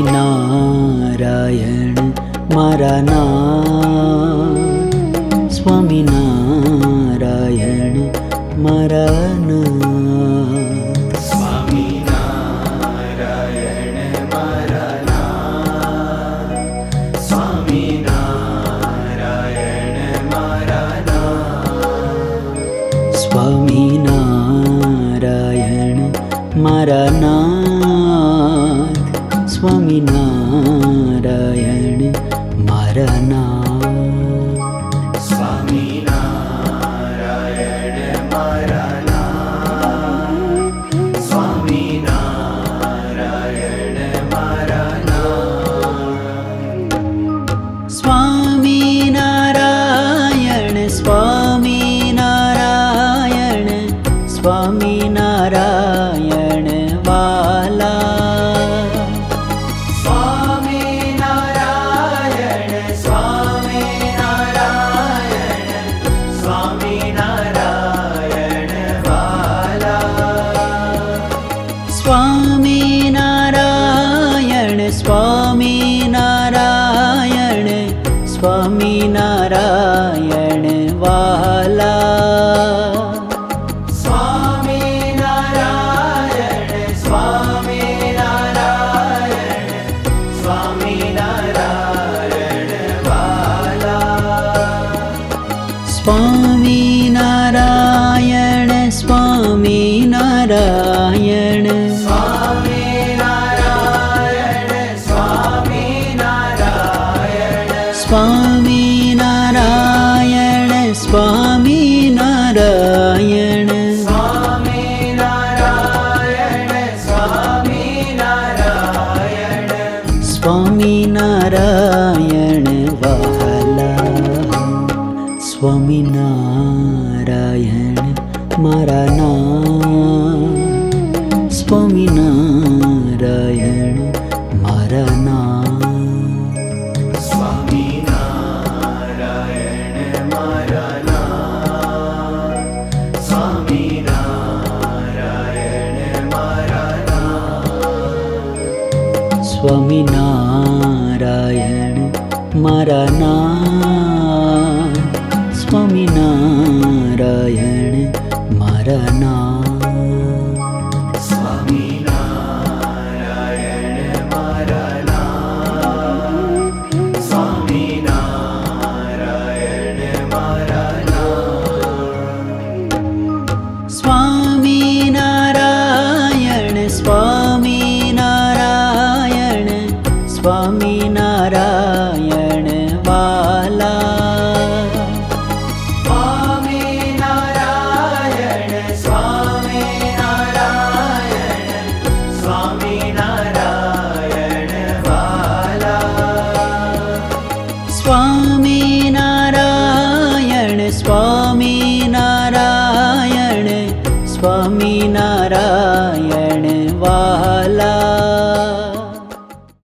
સ્વામિનારાયણ મારા ના સ્વામિનારાયણ મારા સ્વામિનારાયણ મારા ના સ્વામી નારાયણ મારા નારાયણ. સ્વામી નારાયણ સ્વામી નારાયણ. સ્વામી નારાયણ વહાલા સ્વામી નારાયણ મારા નામ. સ્વામી નારાયણ મારા નામ સ્વામી નારાયણ મારા નામ સ્વામી નારાયણ મારા નામ સ્વામી નારાયણ મારા નામ સ્વામી નારાયણ મારા નામ સ્વામિનારાયણ વાલા. સ્વામિનારાયણ સ્વામિનારાયણ સ્વામિનારાયણ વાલા સ્વામિનારાયણ સ્વામિનારાયણ સ્વામિનારાયણ